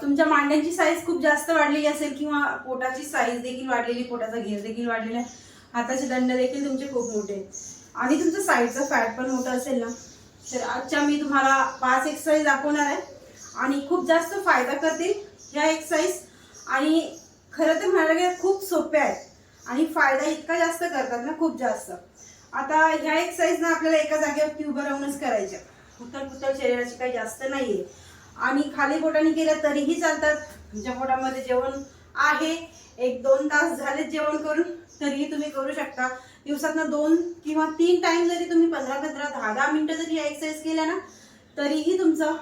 तुमच्या मांड्यांची साईज खूप जास्त वाढलेली असेल किंवा पोटाची साईज देखील वाढलेली पोटाचा घेर देखील वाढलेला आहे. हाताचे दंड देखील तुमचे खूप मोठे आहेत. आणि तुमचं साईडचं फॅट पण मोठं असेल ना तर आजच्या मी तुम्हाला पाच एक्सरसाइज दाखवणार आहे. आणि खूप जास्त फायदा करतील ह्या एक्सरसाइज आणि खरं तर म्हणायला गेलं खूप सोप्या आहेत. आणि फायदा इतका जास्त करतात ना खूप जास्त. आता ह्या एक्सरसाइज ना आपल्याला एका जागेवरती उभं राहूनच करायच्या. उतर पुतल शरीराची काही जास्त नाही आहे आणि खाली पोटाने केल्या तरीही चालतात. तुमच्या पोटामध्ये जेवण आहे. एक दोन तास झाले जेवण करून तरीही तुम्ही करू शकता. दिवसातनं दोन किंवा तीन टाइम जरी तुम्ही पंधरा पंधरा दहा दहा मिनटं जरी एक्सरसाइज केल्या ना तरीही तुमचं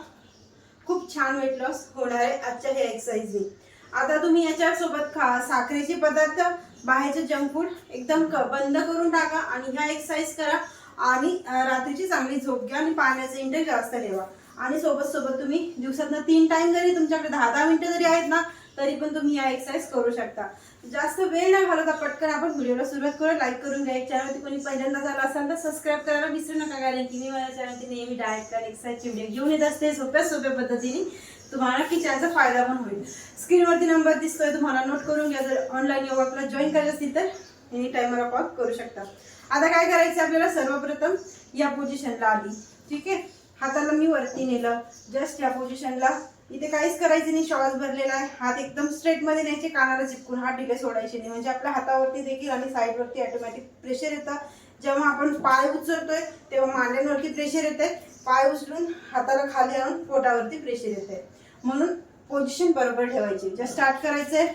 खूप छान वेट लॉस होणार आहे आजच्या हे एक्सरसाइजने आता तुम्ही याच्यासोबत खा साखरेचे पदार्थ बाहेरचे जंक फूड एकदम क- बंद करून टाका आणि ह्या एक्सरसाइज करा. आणि रात्रीची चांगली झोप घ्या आणि पाण्याचं इंटेक जास्त ठेवा. आणि सोबत सोबत तुम्ही दिवसातनं तीन टाइम जरी तुमच्याकडे दहा दहा मिनिटं जरी आहेत ना तरी पण तुम्ही या एक्सरसाइज करू शकता. जास्त वेळ न घालवता पटकन आपण व्हिडिओला सुरुवात करू लाईक करून घ्या. चॅनलवरती कोणी पहिल्यांदा झाला असाल तर सबस्क्राईब करायला विसरू नका कारण की मी माझ्या चॅनलवरती नेहमी डाएट आणि एक्सरसाइजची व्हिडिओ घेऊन येत असते सोप्या सोप्या पद्धतीने. तुम्हाला किचनचा फायदा पण होईल. स्क्रीनवरती नंबर दिसतोय तुम्हाला नोट करून घ्या. जर ऑनलाईन योगा क्लास जॉईन करायचं असतील तर एनी टाईमवर कॉल करू शकता. आता काय करायचं आपल्याला? सर्वप्रथम या पोझिशनला आली ठीक आहे? हाताला मी वरती नेलं. जस्ट या पोझिशनला इथे काहीच करायचं नाही श्वास भरलेला आहे. हात एकदम स्ट्रेटमध्ये न्यायचे कानाला चिपकून हात डिले सोडायचे नाही. म्हणजे आपल्या हातावरती देखील आणि साईडवरती ऑटोमॅटिक प्रेशर येतं. जेव्हा आपण पाय उचलतोय तेव्हा मांड्यांवरती प्रेशर येते. पाय उचलून हाताला खाली आणून पोटावरती प्रेशर येते. म्हणून पोझिशन बरोबर ठेवायची. जस्ट स्टार्ट करायचंय.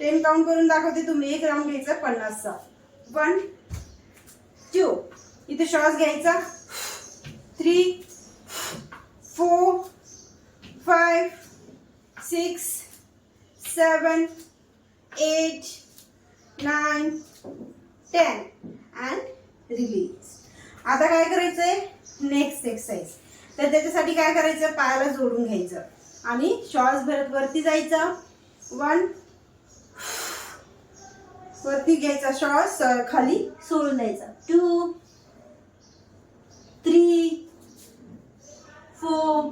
टेन काउंट करून दाखवते तुम्ही. एक राऊंड घ्यायचा पन्नासचा वन टू इथे श्वास घ्यायचा. Three four five six seven eight nine ten and release आता काय करायचंय? नेक्स्ट एक्सरसाइज तर त्याच्यासाठी काय करायचं? पायाला जोडून घ्यायचं. आणि श्वास भरत वरती जायचं. वन वरती घ्यायचा श्वास खाली सोडून द्यायचा. Two three four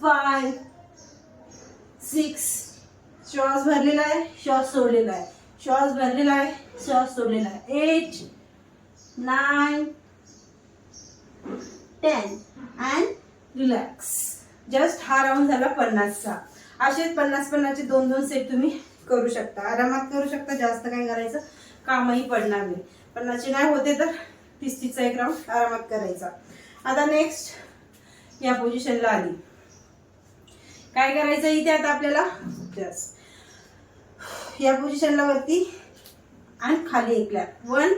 five six श्वास भरलेला आहे श्वास सोडलेला आहे. श्वास भरलेला आहे श्वास सोडलेला आहे. Eight nine ten and relax just हा राऊंड झाला पन्नासचा. असेच पन्नास पन्नासचे दोन दोन सेट तुम्ही करू शकता. आरामात करू शकता जास्त काय करायचं कामही पडणार नाही. पन्नासचे नाही होते तर तीस तीसचा एक राऊंड आरामात करायचा. आता नेक्स्ट या पोझिशनला आली. काय करायचं इथे आता आपल्याला? या पोझिशनला वरती आणि खाली एकल्या वन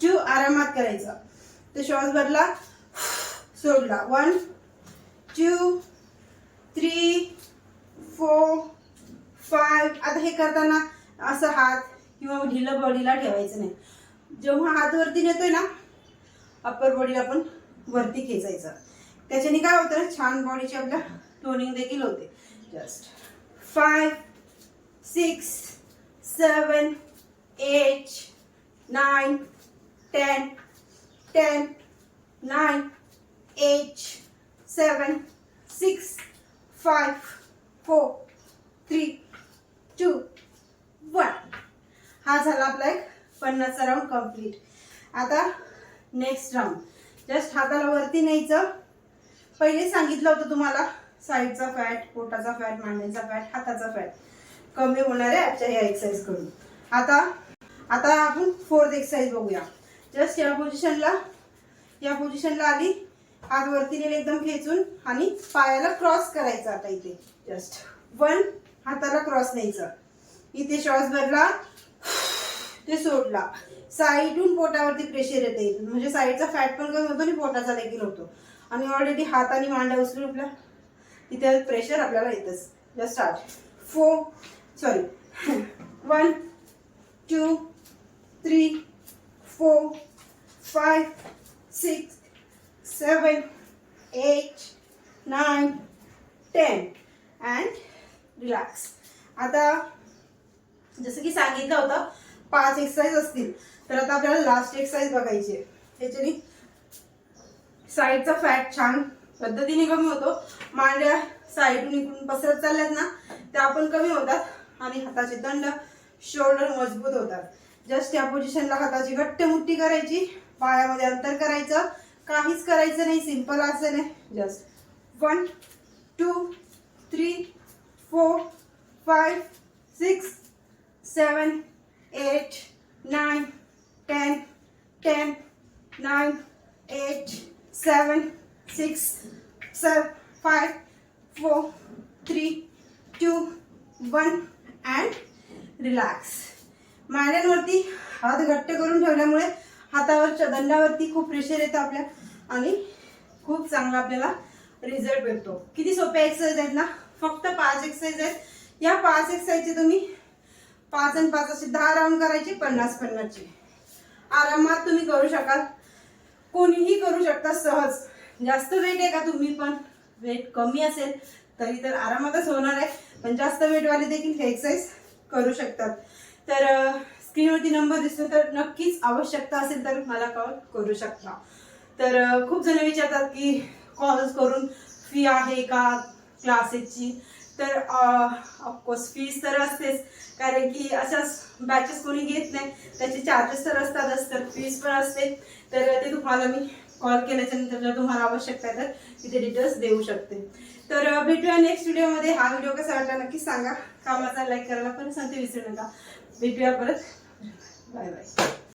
टू आरामात करायचा. तर श्वास भरला सोडला. One two three four five आता हे करताना असं हात किंवा ढिलं बॉडीला ठेवायचं नाही. जेव्हा हात वरती नेतोय ना अप्पर बॉडीला पण वरती खेचायचं. त्याच्याने काय होतं छान बॉडीची आपल्या टोनिंग देखील होते. Just five six seven eight nine ten ten nine eight seven six five four three two one हा झाला आपला एक पन्नासचा राऊंड कंप्लीट आता नेक्स्ट राऊंड जस्ट हाताला वरती न्यायचं. पहिले सांगितलं होतं तुम्हाला साईडचा फॅट पोटाचा फॅट मांड्यांचा फॅट हाताचा फॅट कमी होणार आहे आजच्या या एक्सरसाइज करून. आता आता आपण फोर्थ एक्सरसाइज बघूया. जस्ट या पोझिशनला या पोझिशनला आली हात वरती नेले एकदम खेचून आणि पायाला क्रॉस करायचं आता इथे. जस्ट वन हाताला क्रॉस न्यायचं. इथे श्वास भरला ते सोडला. साईडून पोटावरती प्रेशर येते म्हणजे साईडचा फॅट पण कमी होतो आणि पोटाचा देखील होतो. आणि ऑलरेडी हात आणि मांडा उचलून आपल्या तिथे प्रेशर आपल्याला येतच. Just start four sorry one two three four five six seven eight nine ten and relax आता जसं की सांगितलं होतं पाच एक्सरसाइज असतील. तर आता आपल्याला लास्ट एक्सरसाइज बघायची आहे. त्याच्याने साईडचा फॅट छान पद्धतीने कमी होतो. मांड्या साईडून इकडून पसरत चालल्यात ना त्या पण कमी होतात आणि हाताचे दंड शोल्डर मजबूत होतात. जस्ट या पोझिशनला हाताची घट्ट मुठ्ठी करायची पायामध्ये अंतर करायचं काहीच करायचं नाही सिंपल असं नाही. Just one two three four five six seven eight nine ten ten nine eight seven six seven, five four three two, one and relax मांड्यांवरती हात घट्ट करून ठेवल्यामुळे हातावरच्या दंडावरती खूप प्रेशर येतं आपल्या आणि खूप चांगला आपल्याला रिझल्ट भेटतो. किती सोप्या एक्सरसाइज आहेत ना? फक्त पाच एक्सरसाइज आहेत. या पाच एक्सरसाइजचे तुम्ही पाच आणि पाच असे दहा राऊंड करायचे पन्नास पन्नासचे. आरामात तुम्ही करू शकाल. कोणीही करू शकता सहज. जास्त वेट आहे का तुम्ही पण? वेट कमी असेल तरी तर आरामातच होणार आहे. पण जास्त वेटवाले देखील हे एक्सरसाइज करू शकतात. तर स्क्रीनवरती नंबर दिसतो तर नक्कीच आवश्यकता असेल तर मला कॉल करू शकता. तर खूप जण विचारतात की कॉल करून फी आहे का क्लासेसची तर ऑफकोर्स फीज तर असतेच. कारण की अशाच बॅचेस कोणी घेत नाही. त्याचे चार्जेस तर असतातच तर फीज पण असते. तर ते तुम्हाला मी कॉल केल्याच्यानंतर जर तुम्हाला आवश्यकता आहे तर तिथे डिटेल्स देऊ शकते. तर भेटूया नेक्स्ट व्हिडिओमध्ये हा व्हिडिओ कसा वाटला नक्की सांगा. कामाचा लाईक करायला पण सांगते विसरू नका. भेटूया परत. Bye bye